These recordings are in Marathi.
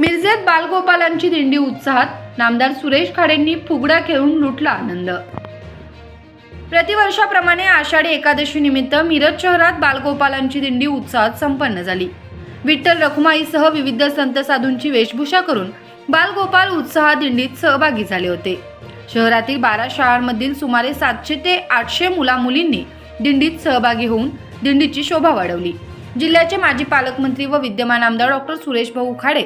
मिरजेत बालगोपालांची दिंडी उत्साहात नामदार सुरेश खाडेंनी फुगडा खेळून लुटला आनंद. प्रतिवर्षाप्रमाणे आषाढी एकादशी निमित्त मिरज शहरात बालगोपालांची दिंडी उत्साहात संपन्न झाली. विठ्ठल रखुमाईसह विविध संत साधूंची वेशभूषा करून बालगोपाल उत्साह दिंडीत सहभागी झाले होते. शहरातील बारा शाळांमधील सुमारे सातशे ते आठशे मुला मुलींनी दिंडीत सहभागी होऊन दिंडीची शोभा वाढवली. जिल्ह्याचे माजी पालकमंत्री व विद्यमान आमदार डॉक्टर सुरेश भाऊ खाडे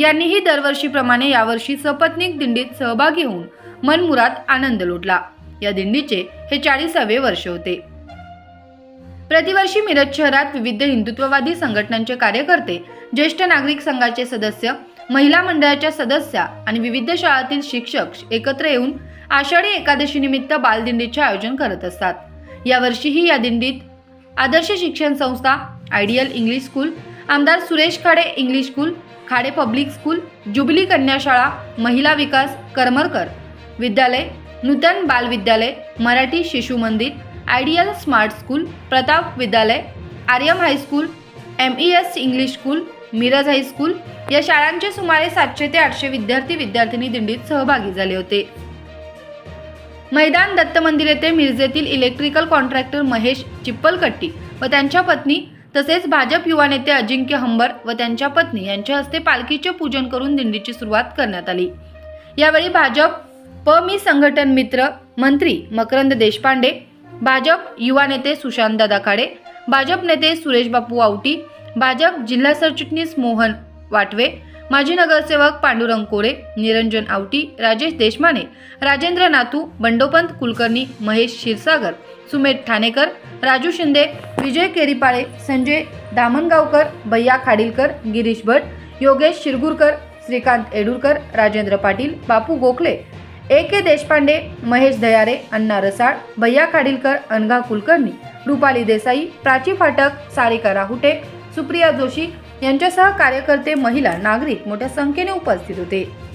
यांनीही दरवर्षीप्रमाणे यावर्षी सपत्नीक दिंडीत सहभागी होऊन मनमुरात आनंद लुटला. या दिंडीचे हे चाळीसावे वर्ष होते. प्रतिवर्षी मिरज शहरात विविध हिंदुत्ववादी संघटनांचे कार्यकर्ते ज्येष्ठ नागरिक संघाचे सदस्य महिला मंडळाच्या सदस्या आणि विविध शाळातील शिक्षक एकत्र येऊन आषाढी एकादशी निमित्त बालदिंडीचे आयोजन करत असतात. यावर्षीही या दिंडीत आदर्श शिक्षण संस्था आयडियल इंग्लिश स्कूल आमदार Suresh Khade English school Khade public school jubilee कन्याशाळा महिला विकास करमरकर. विद्यालय नूतन बाल विद्यालय मराठी शिशु मंदिर आयडियल स्मार्ट स्कूल प्रताप विद्यालय Aryam high school M E S English school Miraj high school या शाळांचे सुमारे सातशे ते आठशे विद्यार्थी विद्यार्थिनी दिंडीत सहभागी झाले होते. मैदान दत्त मंदिर येथे मिरजेतील इलेक्ट्रिकल कॉन्ट्रॅक्टर महेश चिप्पलकट्टी व त्यांच्या पत्नी तसेच भाजप युवा नेते अजिंक्य हंबर व त्यांच्या पत्नी यांच्या हस्ते पालखीचे पूजन करून दिंडीची सुरुवात करण्यात आली. यावेळी भाजप प मी संघटन मित्र मंत्री मकरंद देशपांडे भाजप युवा नेते सुशांत काडे भाजप नेते सुरेश बापू आवटी भाजप जिल्हा सरचिटणीस मोहन वाटवे माजी नगरसेवक पांडुरंग कोरे निरंजन आवटी राजेश देशमाने राजेंद्र नातू बंडोपंत कुलकर्णी महेश क्षीरसागर सुमेध ठाणेकर राजू शिंदे विजय केरीपाळे संजय दामणगावकर भैया खाडीलकर गिरीश भट योगेश शिरगुरकर श्रीकांत येडूरकर राजेंद्र पाटील बापू गोखले ए के देशपांडे महेश दयारे अण्णा रसाळ भैया खाडीलकर अनघा कुलकर्णी रुपाली देसाई प्राची फाटक सारिका राहुटे सुप्रिया जोशी यांच्यासह कार्यकर्ते महिला नागरिक मोठ्या संख्येने उपस्थित होते.